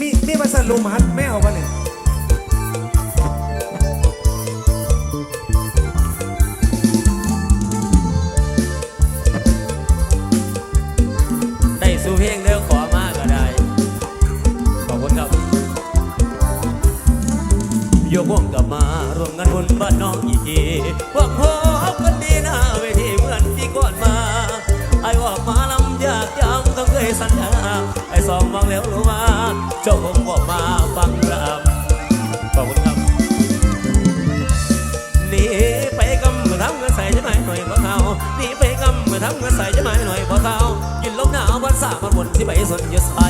มีมีมาสั่นลูมัดไม่เอาปะเนี่ยได้สู่เพลงเด้อขอมากก็ได้ ขอบคุณครับโยกวงกับมาร่วมกันบุญบ้านน้องอีกทีหวังพบกันดีหน้าเวทีเหมือนที่ก่อนมา ไอ้ว่ามาลำยากยังต้องเคยสัญญาไอ้สองวังแล้วรู้ว่า เจ้าคงบอกมาฟังรำขอบคุณครับหนีไปกำมาทำเงินใส่จะไหมหน่อยพอเท่าหนีไปกำมาทำเงินใส่จะไหมหน่อยพอเท่ายินลมหนาววันสามันบนที่ไปสนจะใส่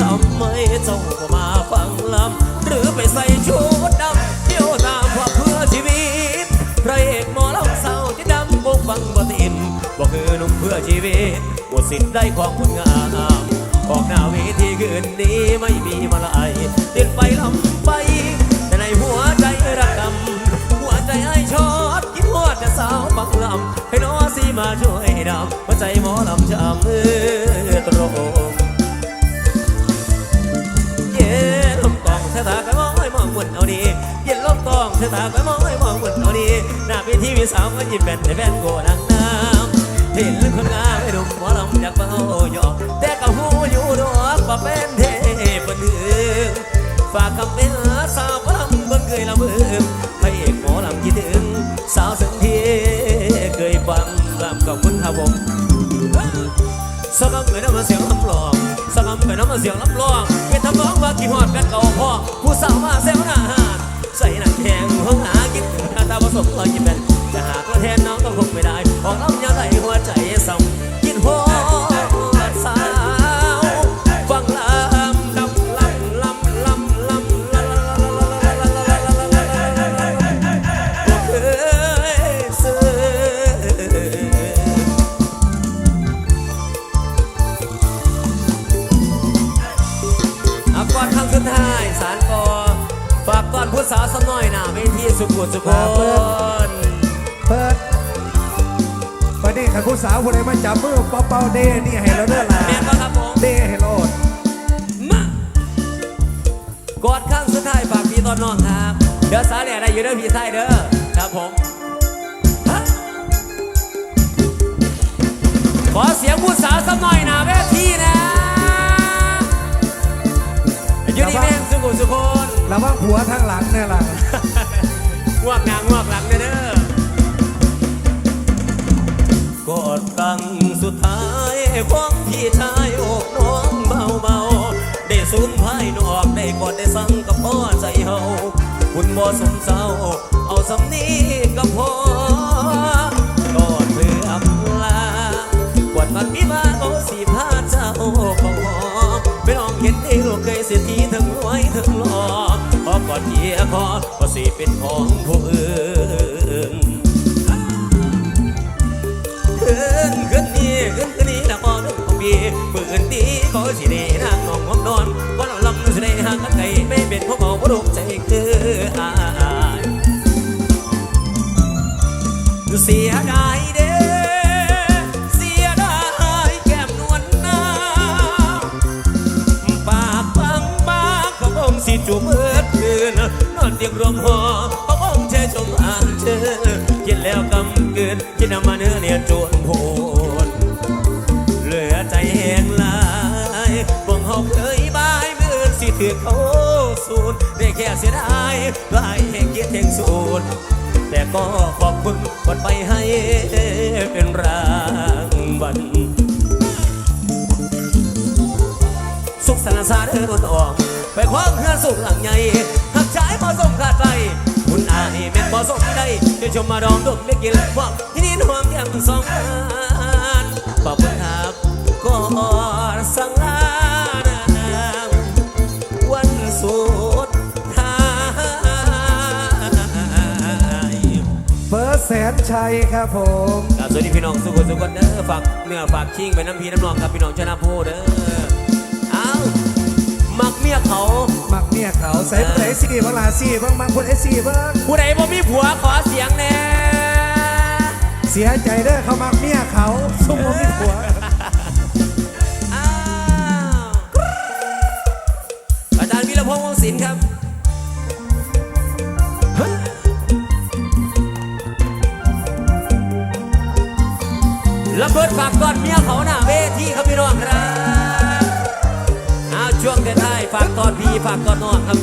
ทำไมเจ้าก็มาฟังลำหรือไปใส่ชุดดำเที่ยวตามความเพื่อชีวิตพระเอกหมอลำเศร้าที่ดำบุกบังบ่ตินบอกคือหนุ่มเพื่อชีวิตหมดสิทธิ์ได้ของคุณงาม ออกหน้าเวทีคืนนี้ไม่มีมาลายเต้นไปลำไป แต่ในหัวใจระกำหัวใจไอ้ชอดคิดฮอดแต่สาวบังลำให้น้อสีมาช่วยดำหัวใจหมอลำจำมือตรงเย็นลมกองเธอตาก็มองให้มองบนเอาดีเย็นลมกองเธอตาก็มองให้มองบนเอาดีหน้าเวทีมีสาวก็ยิ้มแป้นในแป้นโกนังน้ำเห็นคนงามให้ดุมหมอลำอยากเบาหยอกแต่ก็หู อยู่ดอกว่าเป็นเทพเดือฝากคำเป็นสาวลำบิ่งเคยละเบิ่มพระเอกหมอลำคิดถึง สาวสังเทเคยฟังลำกับคุณครับผมสักคำเคยน้ำมาเสียงลำลองสักคำเคยน้ำมาเสียงลำลองเป็นทำร้องว่ากี่หอดกันเก่าพ่อผู้สาวมาแซวหน้าหาใส่หนังแข็งห้องหาคิดถึงหน้าตาผสมรอยยิ้มเป็นจะหาตัวแทนน้องก็คงไม่ได้ออกลำยาวไหลหัวใจส่อง สาวสักหน่อยนะเวทีสุขุมสุขนเปิดประเดี๋ยวขันผู้สาวผู้ใดมาจับมือเป่าเป่าๆเดนี่ให้เราเด้อล่ะแม่นปะครับผม เดให้โลดมากอดข้างสุดท้ายฝากพี่ตอนน้องครับ เดี๋ยวสาเหลี่ยได้อยู่เด้อพี่ไส้เด้อครับผมฮะขอเสียง ระวังผัวทางหลังเนี่ยล่ะงวกนางวกหลังเด้อเด้อกอดครั้งสุดท้ายของพี่ชายอกน้องเบาๆ ได้สูญภายนอกได้กอดได้สั่งกับพ่อใจเฮาคุณบ่สมเศร้า เอาสำนีกับพ่อกอดเพื่ออำลากวดมันมีมาโอสีพาเจ้าของหอไม่ลองเห็นได้ลูกเคยเสียที พอก็สิเป็นของผู้อื่นขึ้นขึ้นนี่ขึ้นขึ้นนี่ละอ่อนของพี่ปืนตีเขาสิได้นางนองห้องนอนว่าเราลำสิได้หางกันไกลไม่เป็นพวกเขาบ่รู้ใจคืออายเสียดาย รวมหอเขาคงเชยชมอ่านเชอกินแล้วกำเกินกินน้ำมันเนื้อเนี่ยจวนโพนเหลือใจแห้งลายบ่งเขาเคยบายมือสิถือเขาสูดได้แค่เสียดายลายแห่งเกียรติแห่งสูดแต่ก็ขอบคุณกดไปให้เป็นรางวัลสุขสันต์สาเดินบนออมไปคว้างเพื่อสุขหลังใหญ่ อสมขาดใจคุณอานี่เป็นพอสมได้เดี๋ยวชมมาดองดมไม่กินหวังที่นี่ห่วงแก้มสองอันขอบคุณครับก่อนสังลานางวันสุดท้ายเฟิร์สแสนชัยครับผมครับสวัสดีพี่น้องสุขุมสุขคนเด้อฝากเนื้อฝากชิงไปน้ำพีน้ำนองกับพี่น้องชนะพูเด้อเอา มักเมียเขามักเมียเขาใส่ผู้ใดสี่บางลาสี่บางบางคนไอสี่บางผู้ใดบ่มีผัวขอเสียงแน่เสียใจเด้อเขามักเมียเขาซุ่มบ่มีผัวายๆฝากตอนพี่ฝากตอนน้องครับ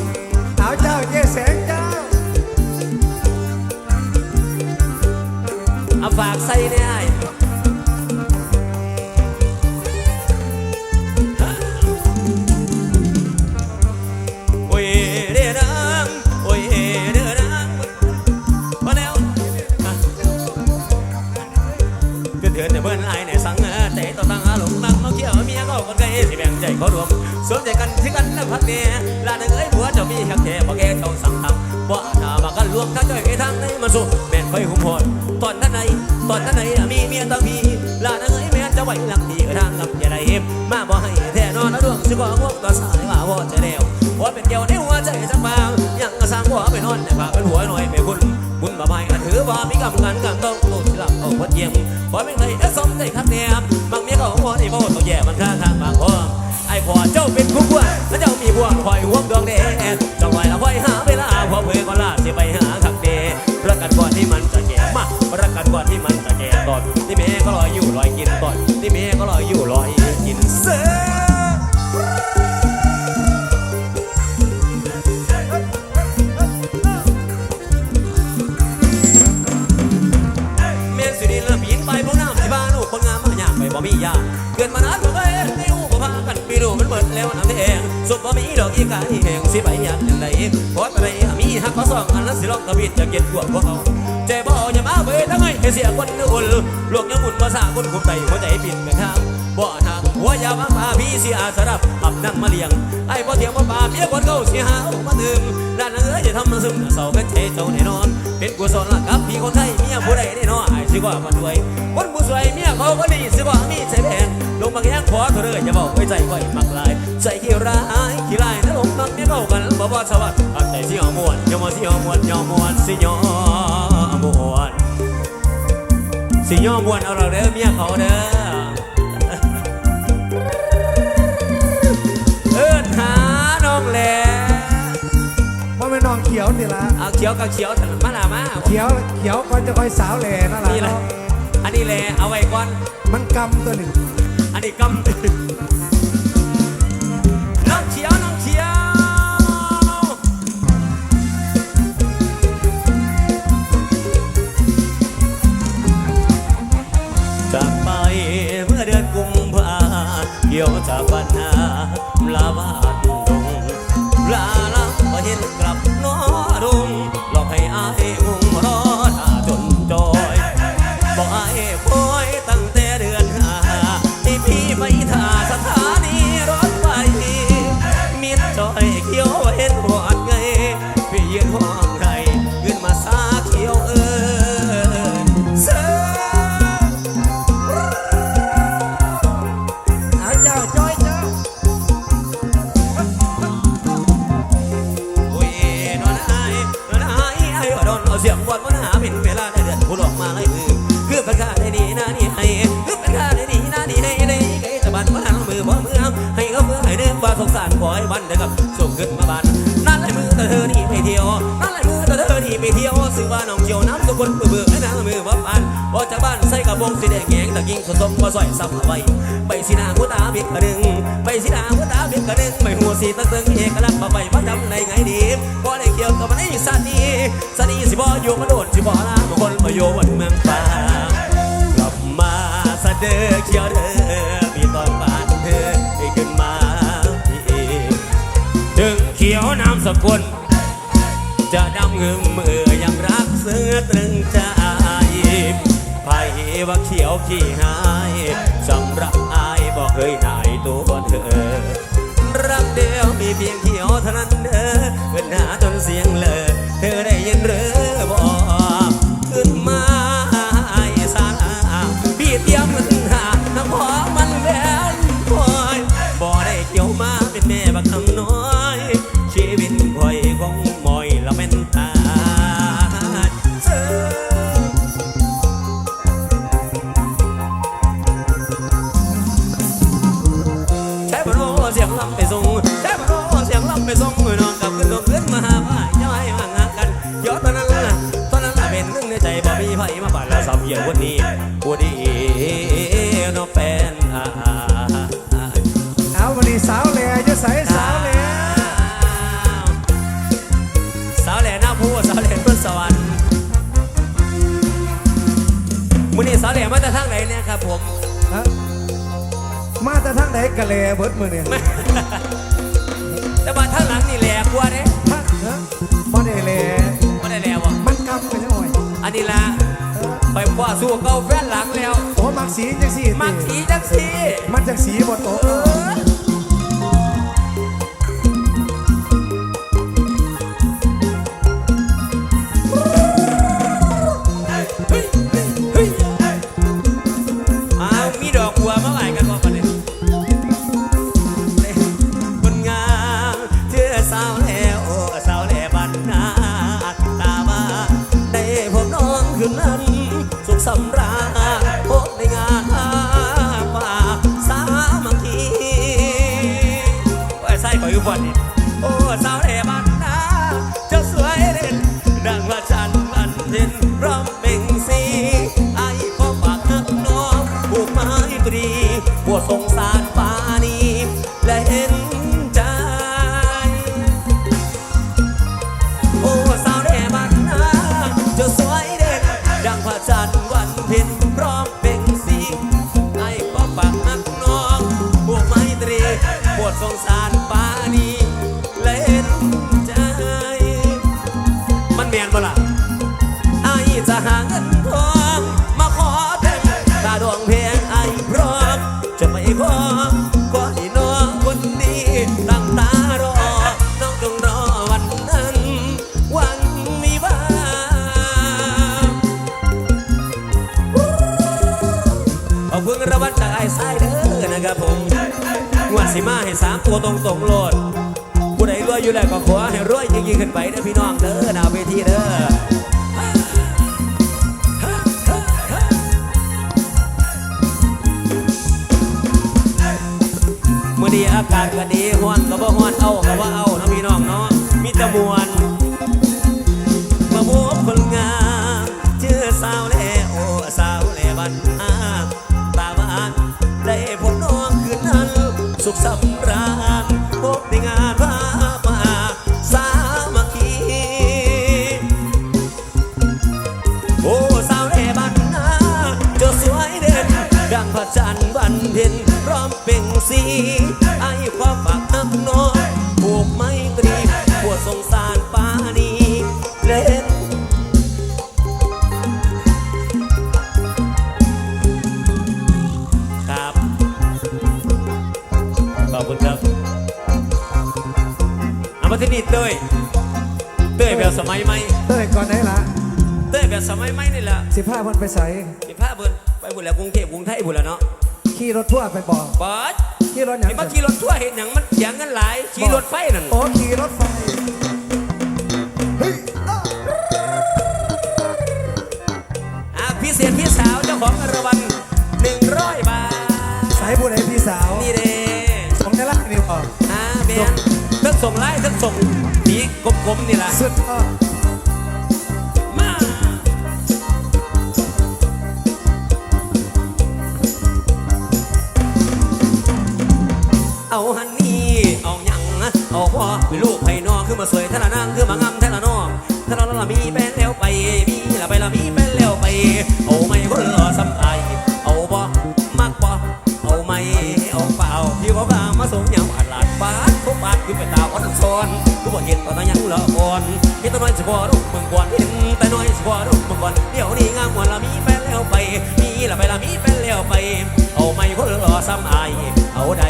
เอาเจ้าเจ๊แสงเจ้าเอาฝากใส่ได้โอ้ยเด้อดังโอ้ยเด้อดังมาแล้วอะก็เถื่อนแต่เบิ้ลไอ้เนี่ยสังเออแต่ต่อตั้งอารมณ์ตั้งมาเกี่ยวเมียก็กันไกลสิแบ่งใจเขารวม สวมใจกันที่กันนะพักเนี่ยลาเด้อเอ้ยผัวเจ้ามีหักแท้บ่แกเจ้าสั่งทำบ่หน้ามากันรวมทั้งใจทางในมาสู่แม่นไปหุ่มพรตอนนั้นไหนตอนนั้นไหนมีเมียตั้งพี่ลาเด้อเอ้ยแม่จะไหวหลังที่ทางกับอย่าได้เห็บมาบ่ให้แท้นอนแล้วดวงสิบ่งวกก็สายว่าบ่จะแล้วว่าเป็นเกี่ยวในหัวใจสักบางยังก็สร้างหัวไปนอนแต่ฝาเป็นหัวหน่อยไปคุณบุญมาภัยก็ถือว่ามีกำกันกันต้องต้องสิหลับเอาพัดเยี่ยมบ่เป็นไรเอ้สมใจคักแนมบางเมียก็หัวนี่บ่ต้องแย่มันข้างข้างบางพอ ไอ้พ่อเจ้าเป็นผู้บ่วแล้วเจ้ามีบ่วงคอยห่วงดวงแดง บ่มีดอกอีกาที่แหงสิไปอยากอย่างใดพอดไปมีหักมาสองอันแล้วสิลองกระบิดจะเก็บกวดพวกเขาใจบ่อย่ามาเบิดทั้งไงให้เสียคนอุ่นลูกยังหุ่นภาษาคนคุมใจหัวใจปิ่นแม่ทางบ่ทางหัวยาบังพาพี่เสียสรับหับนั่งมาเลี้ยงไอ้บ่เถียงบ่ปาเมียคนเขาเสียหามาดื่มด้านเอ้ยจะทำมาซึมเศร้าเป็นเทเจ้าแน่นอน เป็นกุศลละกับพี่คนไทยเมียผู้ใดแน่นอนไอ้สิว่ามาด้วยคนผู้สวยเมียเขาก็ดีสิว่ามีใจแพงลงบาแย่งขอเธอเลยอย่าบอกไว้ใจก่อยมักลายใจขี้ร้ายขี้ลาย กันบ่บ่สวัสดิ์ปักใจสิยอมวนยอมสิยอมวนยอมวนสิยอมวนสิยอมวนเอาเราเด้อเมียเขาเด้อเอิ้นหาน้องแหล่ว่าเป็นน้องเขียวนี่ละเอาเขียวกับเขียวถนนมาหนามาเขียวเขียวก่อนจะคอยสาวแหล่นั่นแหละนี่แหละเนาะอันนี้แหละเอาไว้ก่อนมันกำตัวหนึ่งอันนี้กำ ยวจากปัญหาลาบ้านดงลาลาบ่เห็นกลับน้อดุงหลอกให้อาย กระดึงไม่หัวสีตะตึงเอกลักษณ์มาไปว่าจำในไงดีบ่ได้เกี่ยวกับมันไอ้สัตว์นี้สัตว์นี้สิบ่อยู่มาโดนสิบ่ลาคนมาอยู่บนเมืองฟ้ากลับมาสะเด้อเขียวเด้อมีตอนบ้านเธอให้ขึ้นมาอีกถึงเขียวน้ำสกุลจะดำเงึมมือยังรักเสือตรึงใจไผ่ว่าเขียวขี้หายสำหรับอายบอกเคยนายตัวเธอ เพียงเที่ยวเท่านั้นเออเกินหน้า กะแหล่เบิดมือเนี่ยแต่มาทางหลังนี่แหลกกว่าเด้ทักฮะบ่ได้แหล่ไม่ได้แล้วอะมันกำไปจังหน่อยอันนี้ละไปคว้าสู้เก่าแฟนหลังแล้วโอ้มักสีจังสี่ติมักสีจังสีมันจังสีบ่โตเออ ปวดสงสารปานีและเห็นใจ มันแมนบ่ล่ะไอ้จะหาเงินพอ สิมาให้สามตัวตรงตรงโลดผู้ใดรวยอยู่แล้วก็ขอให้รวยยิ่งขึ้นไปเด้อพี่น้องเด้อหน้าเวทีเด้อมื่อดีอากาศก็ดีฮ้อนก็บ่ฮ้อนเอาก็ว่าเอานะพี่น้องเนาะมีแตะมวน สุ สิผ้ามันไปใส่มีผ้าเบินไปบุญแล้วกรุงเทพกรุงไทยบุญแล้วเนาะขี่รถทั่วร์ไปบอกบอสขี่รถหยังไอ้เมื่อกี้รถทั่วร์เห็นหยังมันเสียงกันหลายขี่รถไฟนั่นโอ้ขี่รถไฟเฮ้ยอ้าอะพี่เสียพี่สาวเจ้าของรางวัลหนึ่งร้อยบาทสายผู้ใดพี่สาวนี่เด้สองในล่างนี่บอกอ่าเมียนเพิ่งส่งไล่เพิ่งส่งสีกลมๆนี่แหละสุดยอด เอาฮันนี่เอาหยังเอาพ่อเป็นลูกไผ่นอคือมาสวยทะละนางคือมางามทะละนอทะละนอละมีแป้นแล้วไปมีละไปละมีแป้นแล้วไป เอาไม่คนรอสำไอเอาบ่มักบ่เอาไม่เอาเปล่าที่ว่าบ้ามาส่งยามอัดลาดบ้าดทุกบ้าดคือเป็นตาอ่อนซ้อนคือบ่เห็นตอนนั้นยังละอ่อนเห็นแตาน้อยสิบ่รูปเมืองก่อนเห็นแต่น้อยสิบ่รูปเมืองก่อนเดี๋ยวนี้งามกว่าละมีแป้นแล้วไป มีละไปละมีแป้นแล้วไป เอาไม่คนรอซ้ำไอเอาใด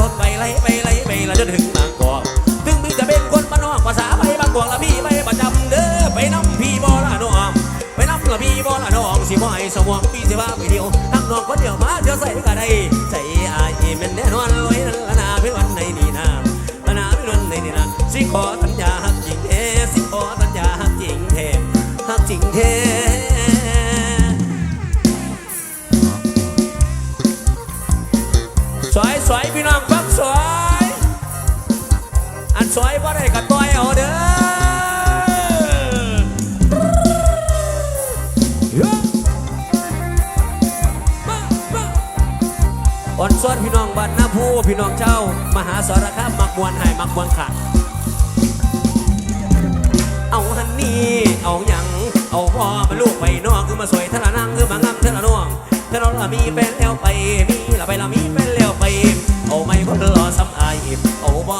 รถไปไล่ไปไล่ไปละจนถึงบางกอกถึงพี่จะเป็นคนบ้านนอกภาษาไปบางกอกละพี่ไปประจำเด้อไปน้ำพี่บ่ละน้องไปน้ำละพี่บ่ละน้องสิบ่ให้สมองพี่สิว่าไปเดียวทั้งน้องคนเดียวมาเดี๋ยวใส่ก็ได้ใส่อายแม่นแน่นอนลอยนั่นละนาเป็นวันในนี่นาละนาเป็นวันในนี่นาสิขอสัญญาหักจริงเทสิขอสัญญาหักจริงเทหักจริงเท อ่อนซ้อนพี่น้องบ้านนาผู้พี่น้องเจ้ามหาสารคามมักมวนหายมักมวนขาดเอาฮันนี่เอาหยังเอาพ่อมาลูกไปนอกคือมาสวยทะลนั่งคือมางามทะลน่วงทะนะละมีแฟนแล้วไปมีละไปละมีแฟนแล้วไป เอาไม่บ่รอซ้ำอายเอาบ่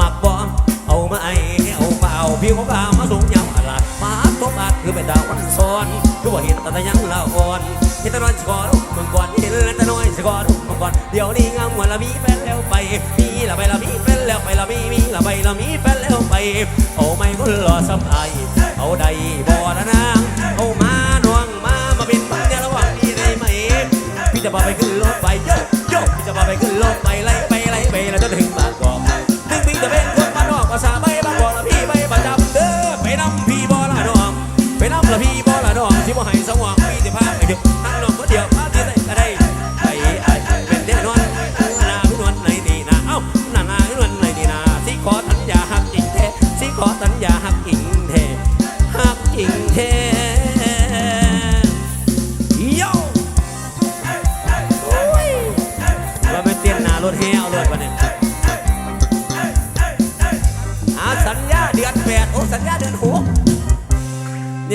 มักบ่เอามาไอเอาเปล่าพี่ของกามาสูงยาวอะไรมาตบอาดคือเป็นดาววันซ้อนคือว่าเห็นแต่ยังละอ่อนเห็นแต่น้อยสิกอนเมืองก่อนเห็นแต่น้อยสิก่อน เดี๋ยวนี้งามวันละมีแฟนแล้วไป มีละไปละมีแฟนแล้วไปละมีมีละไปละมีแฟนแล้วไป เอาไม่คุหรอสบายเอาใดบ่อนะนางเอามาดวงมามาเป็นปังเดี๋ยวระหว่างนี้ได้ไหมพี่จะพาไปขึ้นรถไปโยโยพี่จะพาไปขึ้นรถไปไล่ไปไล่ไปแล้วจะถึงบางกอกถึงพี่จะเป็นคนบ้านนอกภาษาใบบ้างบอกละพี่ใบประจำเด้อไปน้ำพี่บ่อละน้องไปน้ำละพี่บ่อละน้องที่ว่ให้สว่าง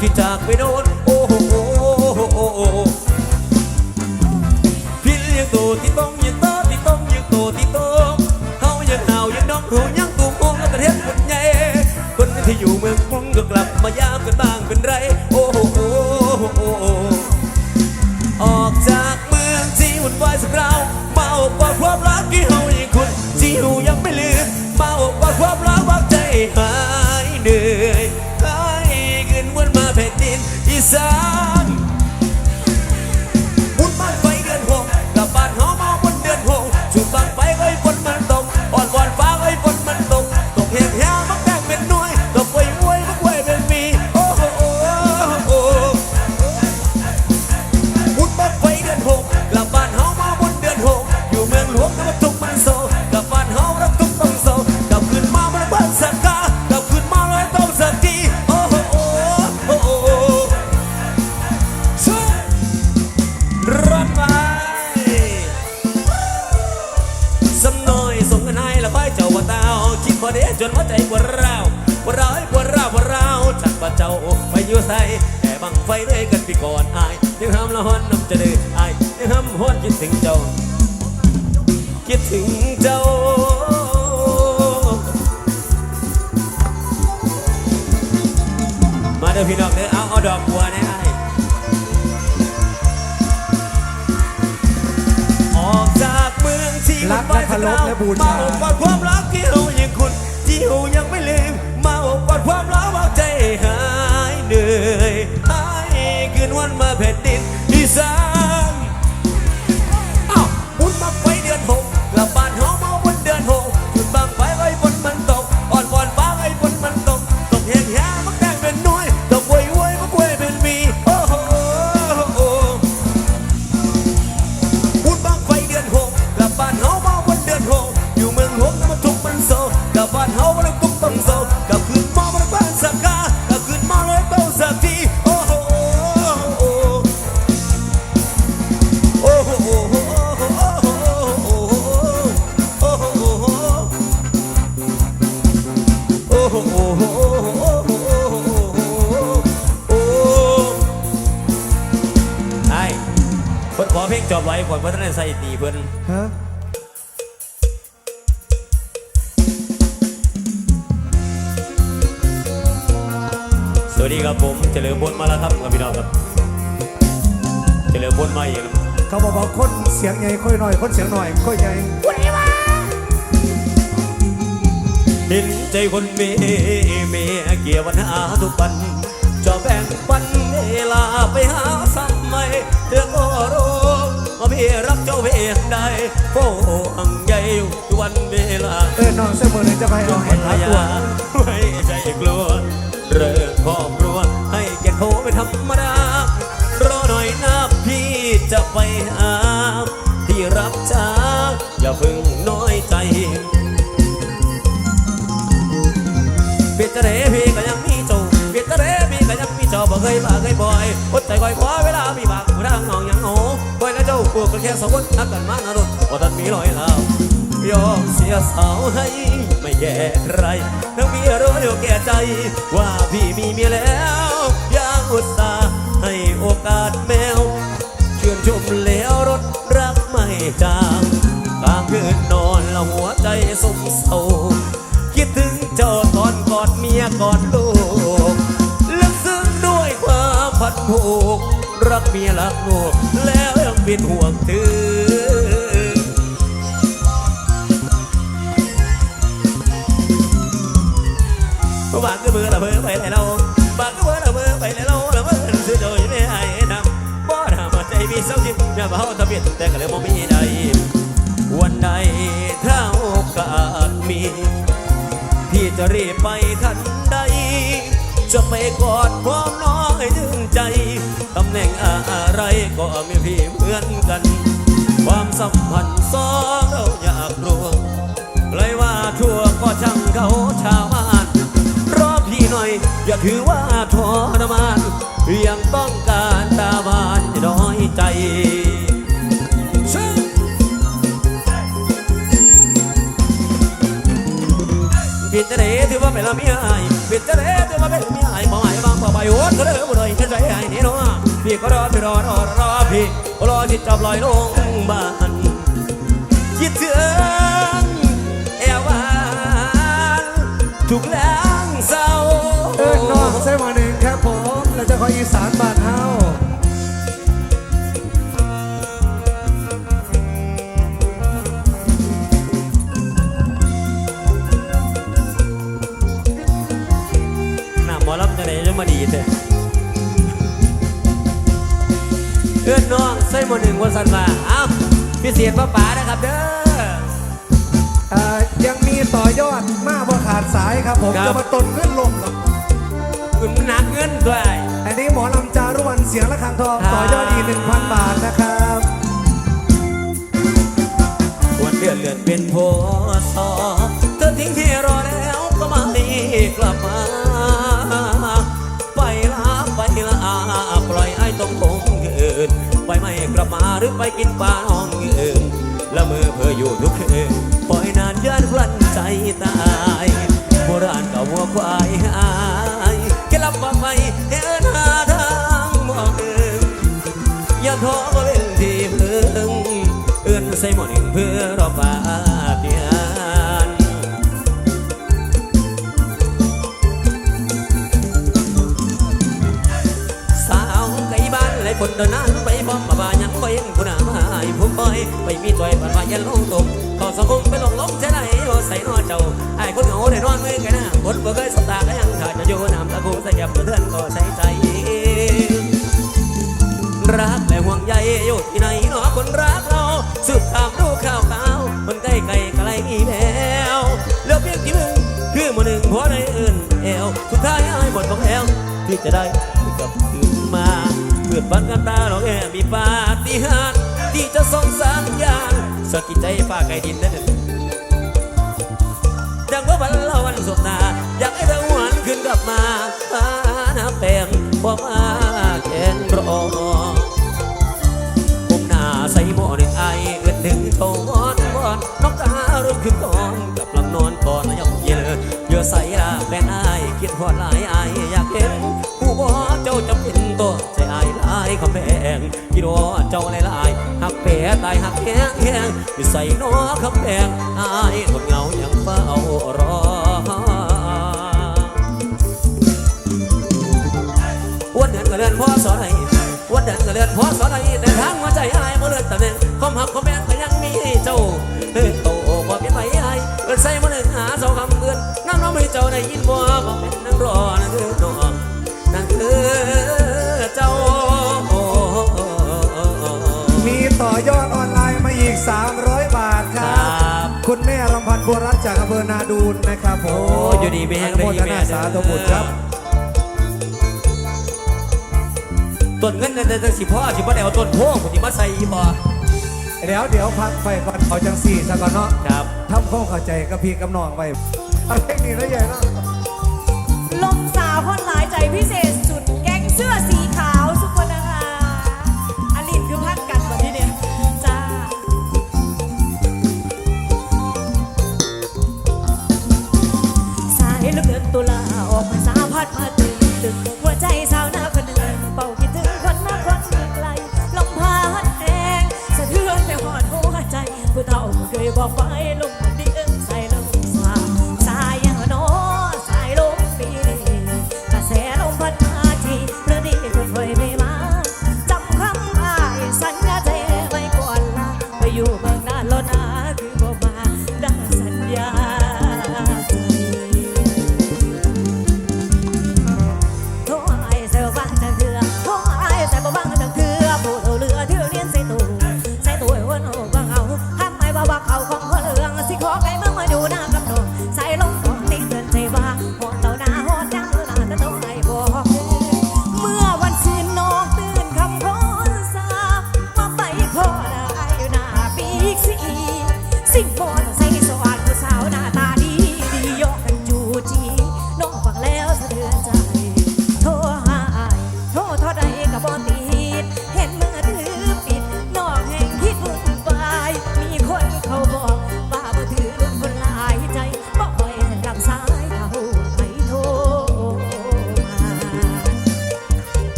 ที่จากไปโดนโอ้โหพี่เลี้ยงโตที่ต้องยังโตที่ต้องยังโตที่โตเขายังหนาวยังน้องหูยังตุ้มโอ้งกระเทียมคนใหญ่คนที่อยู่เมืองกรุงก็กลับมายา มาเด้อพี่น้องเนื้อเอาเอาดอกบัวนไอ้ออกจากเมืองที่รักและเคารพและบูชา มาอบกอดความรักที่เรายังคุณที่เรายังไม่ลืมมาอบกอดความรักเอาใจหายเหนื่อยหายคืนวันมาแผ่นดินอีสาน อเพลงจอบไว้ก่อนเพิ่นได้ใส่ดีเพิ่นฮะสวัสดีครับผมเจริญบนมาแล้วครับกับพี่น้องครับเจริญบนมาอีกแล้วเขาบอกว่าคนเสียงใหญ่ค่อยหน่อย คนเสียงหน่อยค่อยใหญ่คุณไอ้วาเห็นใจคนมีเมียเกี่ยวปัญหาทุกวันจะแบ่งปันเวลาไปหาซ้ำไม่เธอก็รู้ ว่าพี่รักเจ้าเพียงใดโอ้อังใหญ่อยู่ทุกวันเวลาเออน้องเสมอเลยจะไปเอาให้ภรหารยาตัวไม่ใจกลัว เริ่มครอบครัว ให้แกโทรไปธรรมดารอหน่อยนะพี่จะไปหาที่รับจ้างอย่าเพึ่งน้อยใจเบียดจะเรพี่ก็ยังมีโจเบียดจะเรพี่ก็ยังมีโจบ่เคยมาเคยบ่อยอดใจคอยคว้าเวลามีบางผู้ทางน้อง ก็แค่สองคนนักกันมานารุนว่าท่านมีรอยเท้ายอมเสียสาวให้ไม่แย่ใครทั้งเมียรู้อยู่แก่ใจ ว่าพี่มีเมียแล้วยังอุตส่าห์ให้โอกาสแมวเชื่นชมแล้วรถรักไม่จางกลางคืนนอนแล้วหัวใจสมเศร้าคิดถึงเจ้าตอนกอดเมียกอดลูกลึกซึ้งด้วยความพันผูกรักเมียรักลูกแล้ว เป็นห่วงถึงบางก็เบื่อละเบื่อไปแล้วบางก็เบื่อละเบื่อไปแล้วละเบื่อซื้อโดยไม่ให้นำบ่ทำใจมีเศร้าจิตแม่บ่าทะเบียนแต่ก็เลยมองไม่ได้วันใดถ้าโอกาสมีพี่จะรีบไปทันใดจะไปกอดความน้อยถึงใจ แหน่งอะไรก็มีพี่เหมือนกัน ความสัมพันธ์สองเราอยากรู้เลยว่าทั่วก็ช่างเขาชาวบ้านรอพี่หน่อย อย่าถือว่าทรมาน ยังต้องการตาบานจะน้อยใจปิดจะเดถือว่าเป็นละเมียไอ้ปิดจะเดถือว่าเป็นละเมียไอบ่ไอ้บางบ่ไปโอ้ก็เลยบ่เลยแค่ใจไอ้นี่เนาะ พี่ก็รอพี่รอรอรอพี่รอที่จะปล่อยลงบ้านคิดถึง หมอหนึ่งวันสันมาเอ้าพี่เสียป้าป๋านะครับเด้อยังมีต่อยอดมากบ่ขาดสายครับผมบจะมาตนเงื่อนลมหรอกคุณหนักเงินด้วย อันนี้หมอลำจารุวรรณเสียงระฆังทองต่อยอดอีก1,000บาทนะครับวันเดือนเลือนเป็นโพสอเธอทิ้งที่รอแล้วก็ไม่กลับมา ไปละไปละปล่อยไอ้ตรงคงอื่น ไปไม่กลับมาหรือไปกินปลาห้องเอื่นละมือเพื่ออยู่ทุกคืนปล่อยนานเยือนพลันใจตายโบราณกับวัวควายหายแค่ลับมาไม่เห็นหาทางมองเอื่นอย่าท้อก็เป็นที่พึ่งเอื้อนใส่หมอหนึ่งเพื่อรอปาฏิหาริย์ส คนเดินนั้นไปพร้อมมาบายังไปยังผู้หนามาให้ผู้คอยไปมีตัวปันวายันลงตมขอสังคมไปหลงล้มจะไหนโอใส่นอเจ้าไอ้คนเหงาได้นอนมือกันนะคนบ่เคยสบตาก็ยังขาดจะอยู่น้ำตะกูสยับเพื่อนก็ใส่ใจรักและห่วงใยอยู่ที่ไหนเนาะคนรักเราสืบตามดูข่าวข่าวมันใกล้ไกลไกลอีแล้วเลือเพียงที่มึงคือมือหนึ่งหัวในอื่นแอวสุดท้ายไอ้หมดของแอวที่จะได้ เพื่อนฟันกันตาเราแอบมีปาฏิหาริย์ที่จะส่งสัญญาณสกิดใจฝ้าไกลดินนั่นเองดังว่าวันละวันสุดหนาอยากให้เธอหวนขึ้นกลับมาหาหน้าแป้งพอมาแขนรอผมหน้าใส่หม้อหนึ่งไอเอื้อนถึงโตวอนวอนน้องตารุ่นขึ้นกอนกับลังนอนก่อนยำเย็นเยอะใส่ลาแฟนไอคิดพอดหลายไออยากเห็นผู้บ่เจ้าจะเป็น ตัวใจอายลายคำแพงกิโลเจ้าลายลายหักแผลตายหักแข้งแข้งอยู่ใส่นอคำแพงอายคนเงายังเฝ้ารอวันเดือนก็เดือนพ่อสอนใหวัดเดืนก็เดือนพ่อสอนใหแต่ทางหัวใจอายมาเลือนต่แหน่งคอมหักคอมแมนก็ยังมีเจ้าเฮ้ยโตบ่เป็นไปอายเอิใส่มาหนึ่งหาสองคำเอื้อนน้ำน้องไม่เจ้าได้ยินบ่ ครัวรัฐจากอำเภอนาดูนนะครับผมโอ้อยู่ดีไม่แห้งได้อยิน่หมสาธุบุตรครับต้นเงินนั่นจะสิพ่อสิบ่ได้เอาต้นโพกสิมาใส่อีบ่เดี๋ยวเดี๋ยวพักไปก่อนขอจังสี่สักก่อนเนาะครับทำข้อเข้าใจกับพี่กับน้องไว้อะไรนี่แล้วใหญ่เนาะลมสาวคนหลายใจพิเศษสุดแก๊งเสื้อสีขาว hot, hot.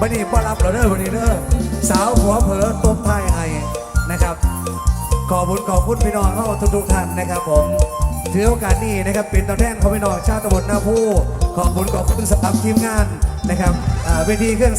บันนี้บ่รับเราเด้อบันนี้เด้อสาวหัวเผลอตบท้ายให้นะครับ ขอบคุณขอบคุณพี่น้องเข้าทุกทุกท่านนะครับ ผมถือโอกาสนี้นะครับเป็นตัวแทนของพี่น้องชาวตำบหน้าผู้ขอบคุณขอบคุณสำหรับทีมงานนะครับเวทีเครื่อง